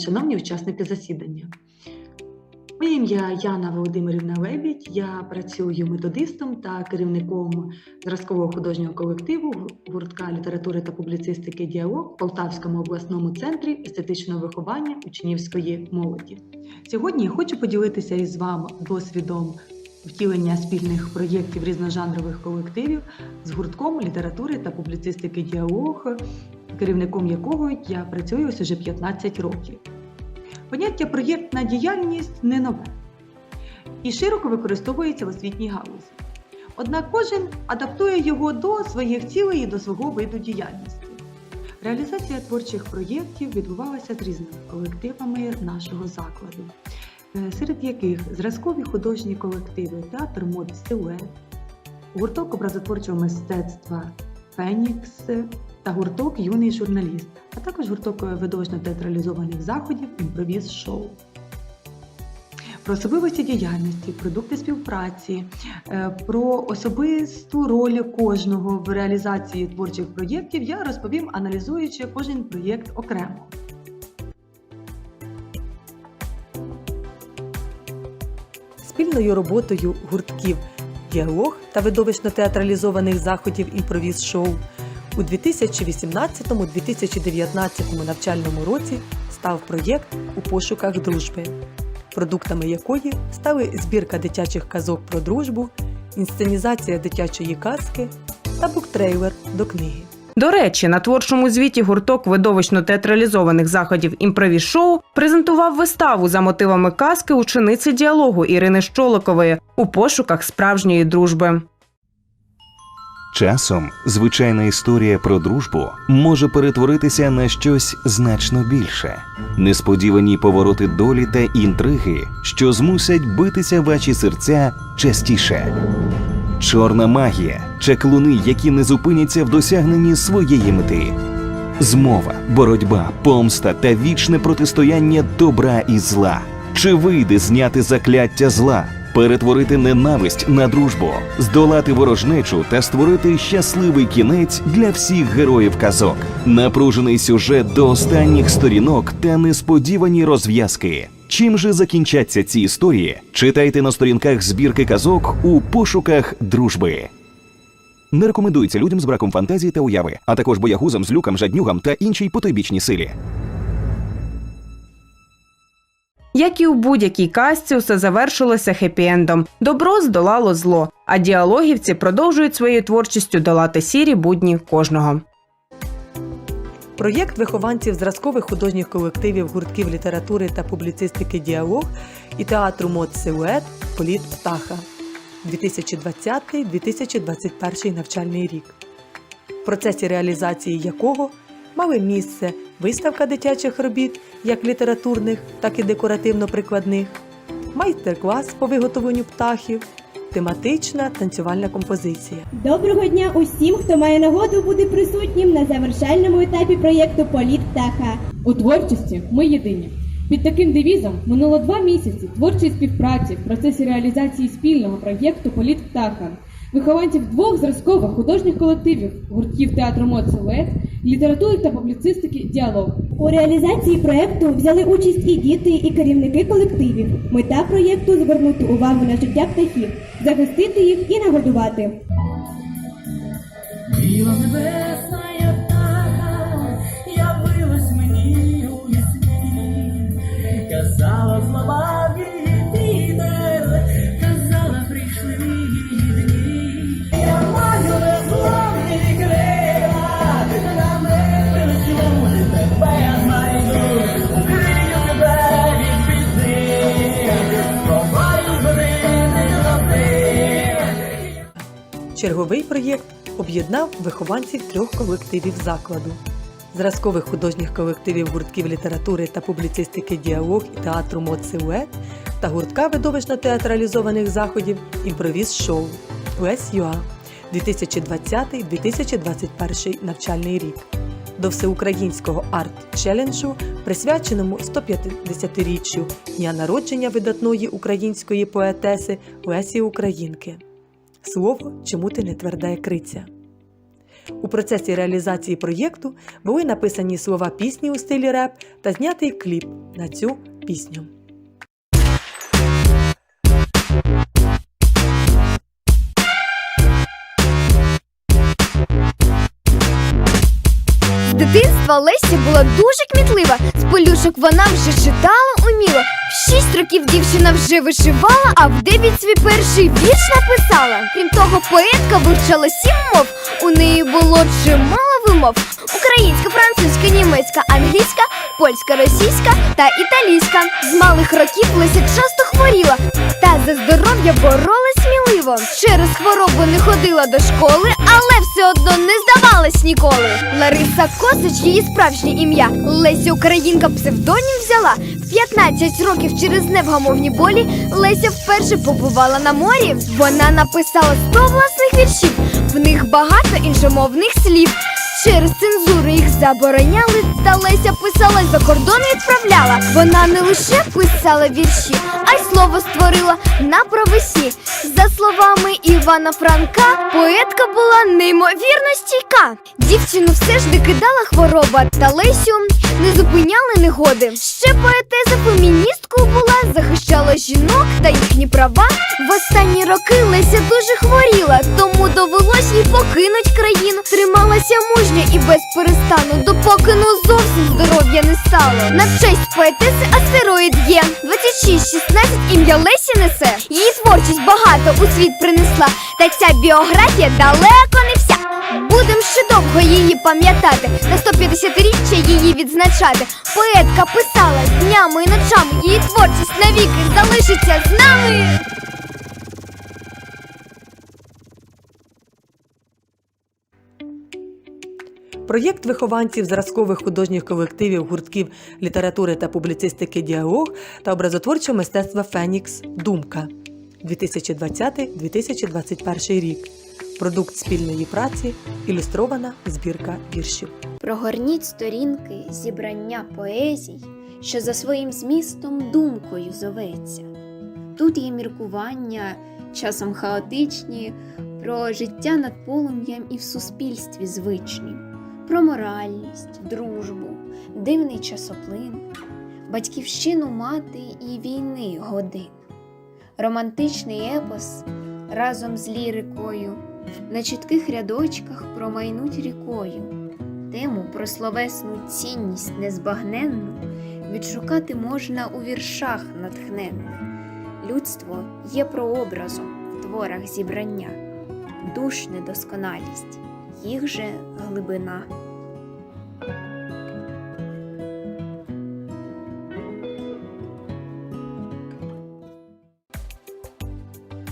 шановні учасники засідання. Моє ім'я Яна Володимирівна Лебідь. Я працюю методистом та керівником зразкового художнього колективу гуртка літератури та публіцистики Діалог в Полтавському обласному центрі естетичного виховання учнівської молоді. Сьогодні я хочу поділитися із вами досвідом втілення спільних проєктів різножанрових колективів з гуртком літератури та публіцистики Діалог, керівником якого я працюю ось уже 15 років. Поняття проєктна діяльність не нове і широко використовується в освітній галузі. Однак кожен адаптує його до своїх цілей і до свого виду діяльності. Реалізація творчих проєктів відбувалася з різними колективами нашого закладу, е, серед яких зразкові художні колективи Театр мод Силует, гурток образотворчого мистецтва Фенікс та гурток Юний журналіст, а також гурток видовищно-театралізованих заходів імпровіз шоу. Про особливості діяльності, продукти співпраці, е, про особисту роль кожного в реалізації творчих проєктів я розповім, аналізуючи кожен проєкт окремо. Спільною роботою гуртків діалог та видовищно-театралізованих заходів імпровіз-шоу у 2018-2019 навчальному році став проєкт у пошуках дружби, продуктами якої стали збірка дитячих казок про дружбу, інсценізація дитячої казки та буктрейлер до книги. До речі, на творчому звіті гурток видовищно-театралізованих заходів імпровіз-шоу презентував виставу за мотивами казки учениці діалогу Ірини Щоликової у пошуках справжньої дружби. Часом звичайна історія про дружбу може перетворитися на щось значно більше. Несподівані повороти долі та інтриги, що змусять битися ваші серця частіше. Чорна магія, чаклуни, які не зупиняться в досягненні своєї мети. Змова, боротьба, помста та вічне протистояння добра і зла. Чи вийде зняти закляття зла, перетворити ненависть на дружбу, здолати ворожнечу та створити щасливий кінець для всіх героїв казок, напружений сюжет до останніх сторінок та несподівані розв'язки. Чим же закінчаться ці історії? Читайте на сторінках збірки казок у пошуках дружби. Не рекомендується людям з браком фантазії та уяви, а також боягузам, злюкам, жаднюгам та іншій потойбічній силі. Як і у будь-якій казці, усе завершилося хеппі-ендом. Добро здолало зло, а діалогівці продовжують своєю творчістю долати сірі будні кожного. Проєкт вихованців зразкових художніх колективів гуртків літератури та публіцистики Діалог і театру мод Силует Політ Птаха 2020-2021 навчальний рік, в процесі реалізації якого мали місце виставка дитячих робіт, як літературних, так і декоративно-прикладних, майстер-клас по виготовленню птахів, тематична танцювальна композиція. Доброго дня усім, хто має нагоду бути присутнім на завершальному етапі проєкту Політ птаха. У творчості ми єдині. Під таким девізом минуло два місяці творчої співпраці в процесі реалізації спільного проєкту Політ птаха, вихованців двох зразкових художніх колективів гуртків театру мод «Силует», літератури та публіцистики Діалог. У реалізації проєкту взяли участь і діти, і керівники колективів. Мета проєкту звернути увагу на життя птахів, захистити їх і нагодувати. Біла небесна птаха явилась мені у вісні, казала слова Черговий проєкт об'єднав вихованців трьох колективів закладу. Зразкових художніх колективів гуртків літератури та публіцистики Діалог і театру мод та гуртка видовищно-театралізованих заходів імпровіз шоу УСЮА 2020-2021 навчальний рік. До всеукраїнського арт-челенджу, присвяченому 150-річчю дня народження видатної української поетеси Лесі Українки. Слово чому ти не тверда криця. У процесі реалізації проєкту були написані слова пісні у стилі реп та знятий кліп на цю пісню. Дитинства Леся була дуже кмітлива. З полюшок вона вже читала уміло. В шість років дівчина вже вишивала, а в дев'ять свій перший вірш написала. Крім того, поетка вивчала сім мов. У неї було чимало вимов: українська, французька, німецька, англійська, польська, російська та італійська. З малих років Леся часто хворіла, та за здоров'я боролась сміливо. Через хворобу не ходила до школи, але все одно не здавалась ніколи. Лариса Косич, її справжнє ім'я. Леся Українка псевдонім взяла. В 15 років через невгамовні болі Леся вперше побувала на морі. Вона написала 100 власних віршів, в них багато іншомовних слів. Через цензуру їх забороняли, та Леся писала за кордон відправляла. Вона не лише писала вірші, а й слово створила на провесі. За словами Івана Франка, поетка була неймовірно стійка. Дівчину все ж не кидала хвороба, та Лесю не зупиняли негоди. Ще поетеза феміністкою була, захищала жінок та їхні права. В останні роки Леся дуже хворіла, тому довелось їй покинуть країну. Трималася мужньо і без перестану, допоки ну зовсім не стало. На честь поетеси астероїд є 2616 ім'я Лесі несе. Її творчість багато у світ принесла, та ця біографія далеко не вся. Будем ще довго її пам'ятати, на 150-річчя її відзначати. Поетка писала днями і ночами, її творчість навіки залишиться з нами. Проєкт вихованців зразкових художніх колективів гуртків літератури та публіцистики Діалог та образотворчого мистецтва Фенікс Думка 2020-2021 рік. Продукт спільної праці, ілюстрована збірка віршів. Прогорніть сторінки зібрання поезій, що за своїм змістом думкою зоветься. Тут є міркування, часом хаотичні, про життя над полум'ям і в суспільстві звичні, про моральність, дружбу, дивний часоплин, батьківщину мати і війни годин, романтичний епос разом з лірикою, на чітких рядочках промайнуть рікою. Тему про словесну цінність незбагненну відшукати можна у віршах натхненних. Людство є прообразом в творах зібрання, душ недосконалість, їх же глибина.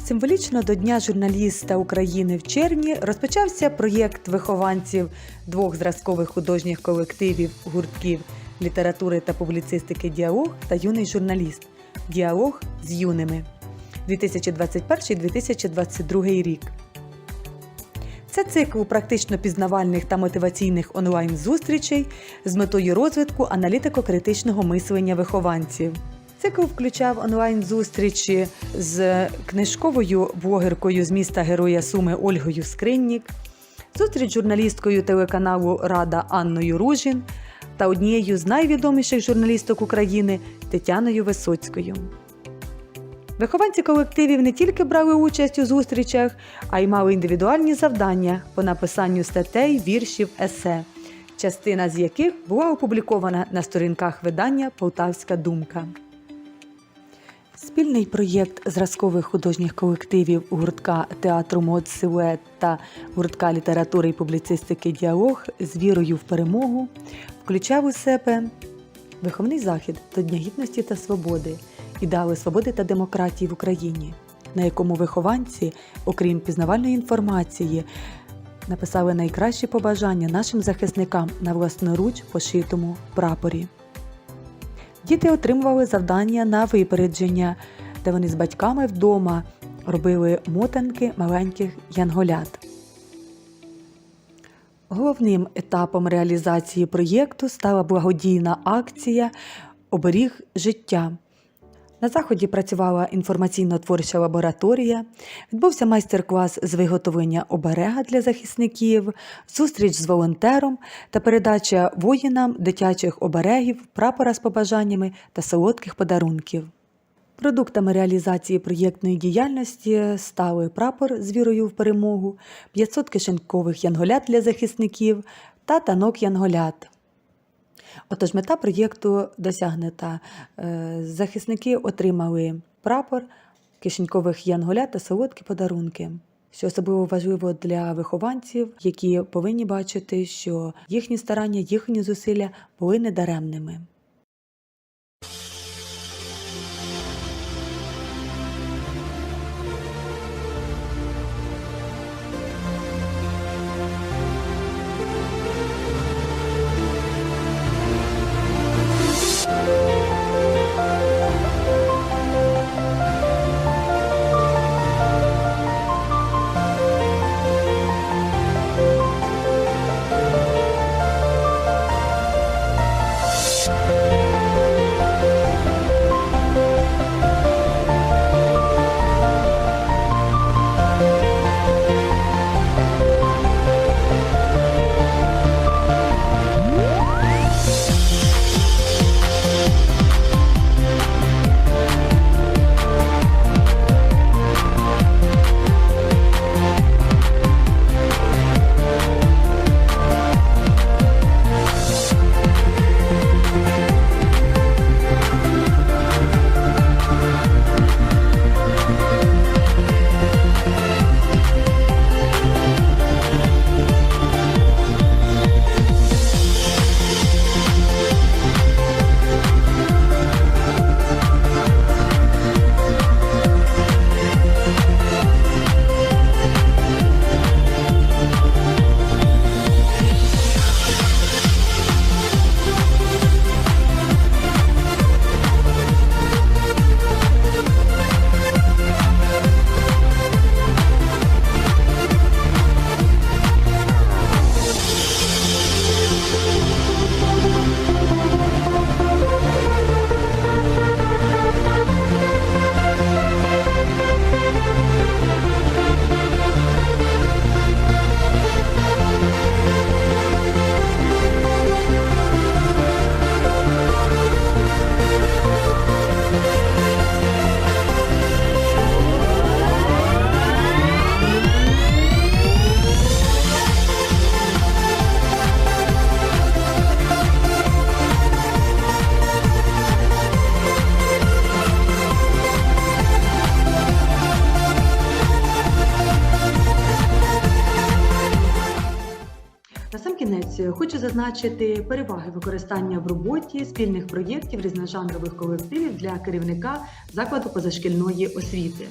Символічно до Дня журналіста України в червні розпочався проєкт вихованців двох зразкових художніх колективів гуртків літератури та публіцистики Діалог та юний журналіст Діалог з юними 2021-2022 рік. Це цикл практично пізнавальних та мотиваційних онлайн-зустрічей з метою розвитку аналітико-критичного мислення вихованців. Цикл включав онлайн-зустрічі з книжковою блогеркою з міста Героя Суми Ольгою Скриннік, зустріч журналісткою телеканалу Рада Анною Ружін та однією з найвідоміших журналісток України Тетяною Висоцькою. Вихованці колективів не тільки брали участь у зустрічах, а й мали індивідуальні завдання по написанню статей, віршів, есе, частина з яких була опублікована на сторінках видання Полтавська думка. Спільний проєкт зразкових художніх колективів гуртка театру мод Силует та гуртка літератури і публіцистики Діалог з вірою в перемогу включав у себе виховний захід до Дня гідності та свободи, ідеали свободи та демократії в Україні, на якому вихованці, окрім пізнавальної інформації, написали найкращі побажання нашим захисникам на власноруч пошитому прапорі. Діти отримували завдання на випередження, де вони з батьками вдома робили мотанки маленьких янголят. Головним етапом реалізації проєкту стала благодійна акція Оберіг життя, На заході працювала інформаційно-творча лабораторія, відбувся майстер-клас з виготовлення оберега для захисників, зустріч з волонтером та передача воїнам дитячих оберегів, прапора з побажаннями та солодких подарунків. Продуктами реалізації проєктної діяльності стали прапор з вірою в перемогу, 500 кишенькових янголят для захисників та танок янголят. Отож, мета проєкту досягнута. Е, Захисники отримали прапор, кишенькових янголя та солодкі подарунки. Що особливо важливо для вихованців, які повинні бачити, що їхні старання, їхні зусилля були недаремними. Зазначити переваги використання в роботі спільних проєктів різножанрових колективів для керівника закладу позашкільної освіти.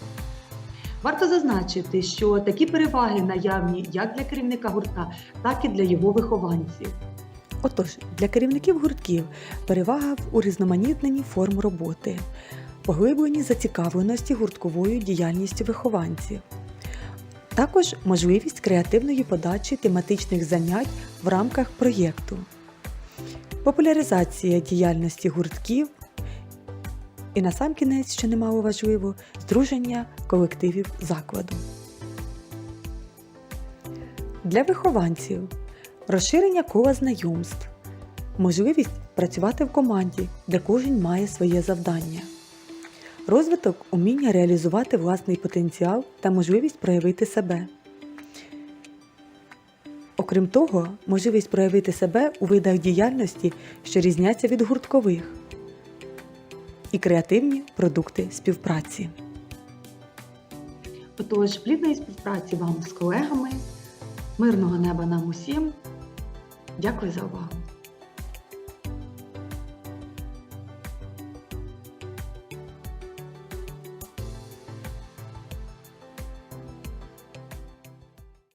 Варто зазначити, що такі переваги наявні як для керівника гуртка, так і для його вихованців. Отож, для керівників гуртків перевага в урізноманітненні форм роботи, поглибленні зацікавленості гуртковою діяльністю вихованців, також можливість креативної подачі тематичних занять в рамках проєкту, популяризація діяльності гуртків. І насамкінець, що немало важливо, здруження колективів закладу. Для вихованців. Розширення кола знайомств, можливість працювати в команді, де кожен має своє завдання, розвиток уміння реалізувати власний потенціал та можливість проявити себе. Окрім того, можливість проявити себе у видах діяльності, що різняться від гурткових, і креативні продукти співпраці. Отож, плідної співпраці вам з колегами, мирного неба нам усім. Дякую за увагу!